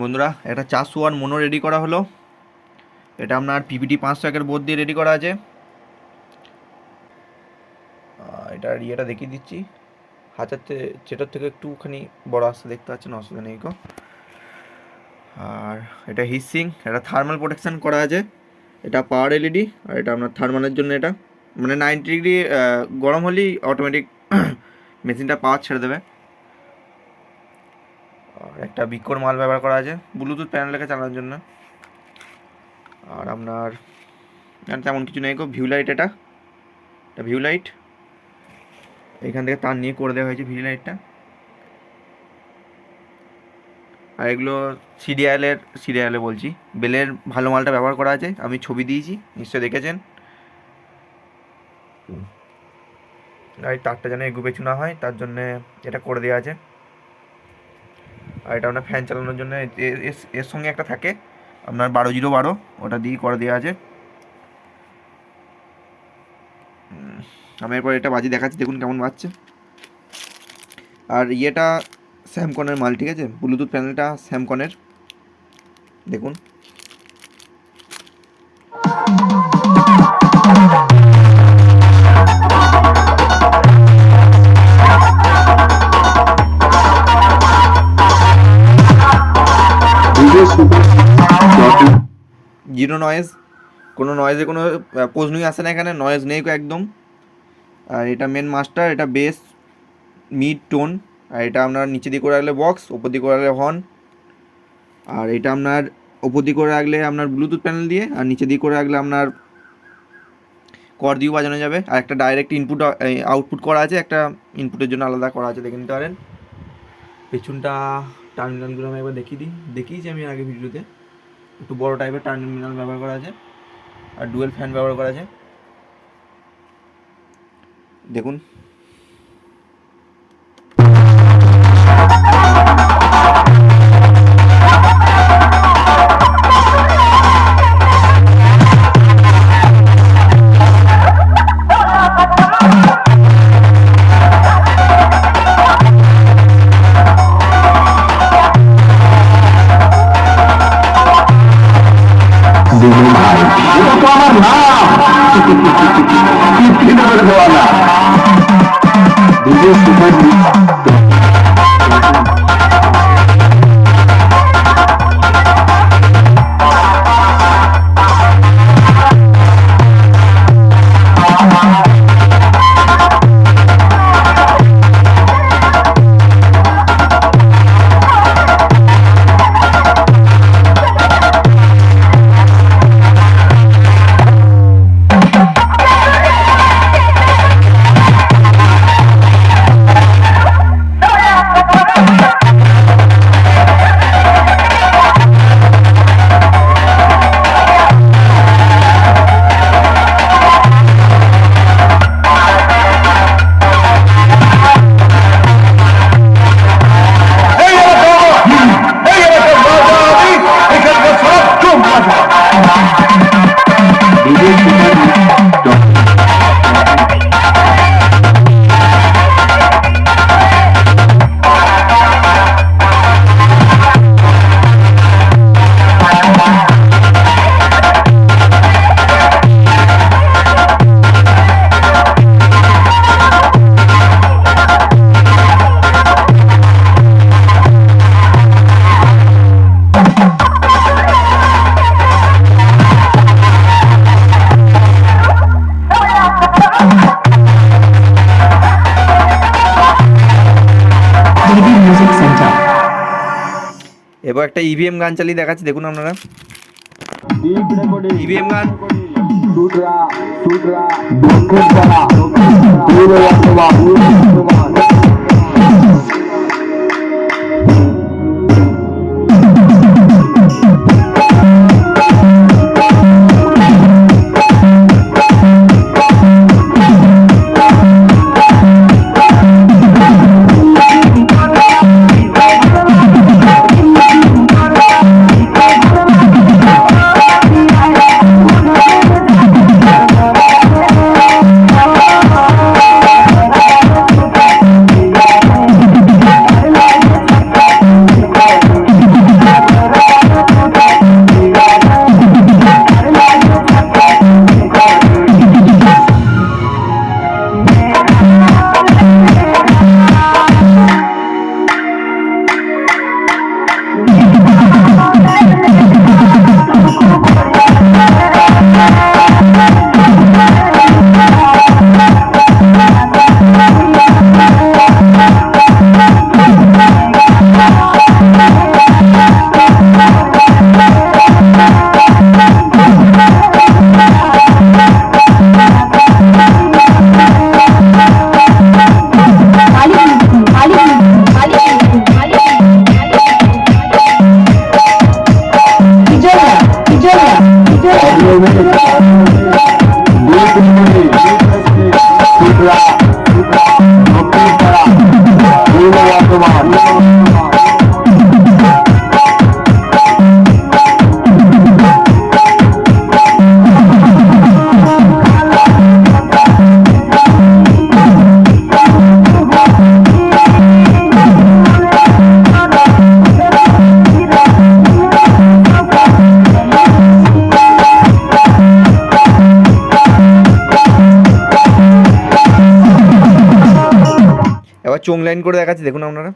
বন্ধুরা একটা চারশো ওয়ান মনো রেডি করা হলো। এটা আপনার পিপিটি পাঁচশো একের বোর্ড দিয়ে রেডি করা আছে। এটার ইয়েটা দেখিয়ে দিচ্ছি। হাতের চেটার থেকে একটুখানি বড় আসতে দেখতে পাচ্ছেন, অসুবিধা নেই আর এটা হিসিং এটা থার্মাল প্রোটেকশন করা আছে। এটা পাওয়ার এলইডি আর এটা আপনার থার্মালের জন্য এটা। মানে নাইনটি ডিগ্রি গরম হলেই অটোমেটিক মেশিনটা পাওয়ার ছেড়ে দেবে। একটা বিকোর মাল ব্যবহার করা আছে ব্লুটুথ প্যানেলকে চালানোর জন্য। আর আপনার তেমন কিছু নেই গো ভিউ লাইট এটা। এটা ভিউ লাইট এখান থেকে তার নিয়ে করে দেওয়া হয়েছে ভিউ লাইটটা আর এগুলো সিরিয়ালের সিরিয়ালে বলছি। বেলের ভালো মালটা ব্যবহার করা আছে, আমি ছবি দিয়েছি, নিশ্চয়ই দেখেছেন। আর তারটা যেন এগু পেছু না হয়, তার জন্যে এটা করে দেওয়া আছে। আর এটা আপনার ফ্যান চালানোর জন্য এর সঙ্গে একটা থাকে। আপনার বারো জিরো বারো, ওটা দিয়ে করে দেওয়া আছে। আমি এরপর এটা বাজি দেখাচ্ছি, দেখুন কেমন বাজছে। আর ইয়েটা স্যামকনের মাল, ঠিক আছে? ব্লুটুথ প্যানেলটা স্যামকনের দেখুন। জিরো নয়েজ কোনো নয়েজে কোনো প্রশ্নই আসে না এখানে নয়েজ নেই একদম। আর এটা মেন মাস্টার এটা বেস মিড টোন আর এটা আপনার নিচে দিকে করে রাখলে বক্স ওপর দিকে করে রাখলে হর্ন আর এটা আপনার ওপর দিকে করে রাখলে আপনার ব্লুটুথ প্যানেল দিয়ে, আর নিচে দিকে করে রাখলে আপনার কর দিয়েও বাজানো যাবে। আর একটা ডাইরেক্ট ইনপুট আউটপুট করা আছে, একটা ইনপুটের জন্য আলাদা করা আছে, দেখে নিতে পারেন। পেছনটা টার্মিনালগুলো আমি একবার দেখিয়ে দিই। দেখিয়েছি আমি আগে ভিডিওতে একটু বড় টাইপের টার্মিনাল ব্যবহার করা আছে আর ডুয়েল ফ্যান ব্যবহার করা আছে। দেখুন। একটা ইভিএম গান চালিয়ে দেখাচ্ছি দেখুন আপনারা। ইভিএম গান। সুদরা Sutra, চোং লাইন করে দেখাচ্ছি দেখুন আপনারা।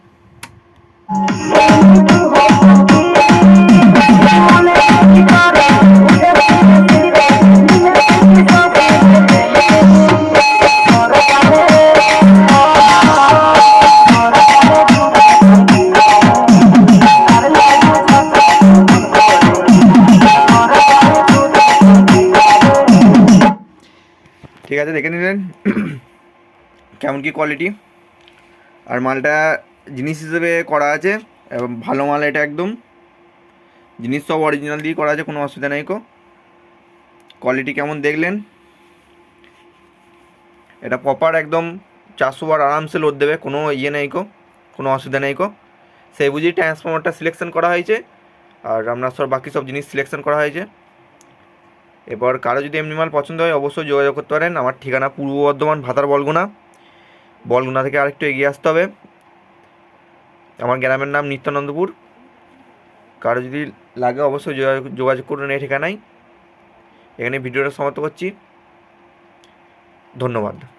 ঠিক আছে দেখে নিলেন। কেমন কি কোয়ালিটি আর মালটা জিনিস হিসেবে করা আছে, এবং ভালো মাল এটা একদম। জিনিস সব অরিজিনাল দিয়ে করা আছে, কোনো অসুবিধা নেই কো। কোয়ালিটি কেমন দেখলেন? এটা প্রপার একদম চারশো বার আরামসে লোড দেবে, কোনো ইয়ে নেই কো, কোনো অসুবিধা নেই কো। সেই বুঝি ট্রান্সফর্মারটা সিলেকশন করা হয়েছে, আর আপনার সব বাকি সব জিনিস সিলেকশন করা হয়েছে। এরপর কারও যদি এমনি মাল পছন্দ হয়, অবশ্যই যোগাযোগ করতে পারেন। আমার ঠিকানা পূর্ব বর্ধমান, ভাতার বলগুনা। বলগুনা থেকে আরেকটু এগিয়ে আসতে হবে। আমার গ্রামের নাম নিত্যানন্দপুর। কারও যদি লাগে অবশ্যই যোগাযোগ- করুন এই ঠিকানায়। এখানে ভিডিওটা সমাপ্ত করছি। ধন্যবাদ।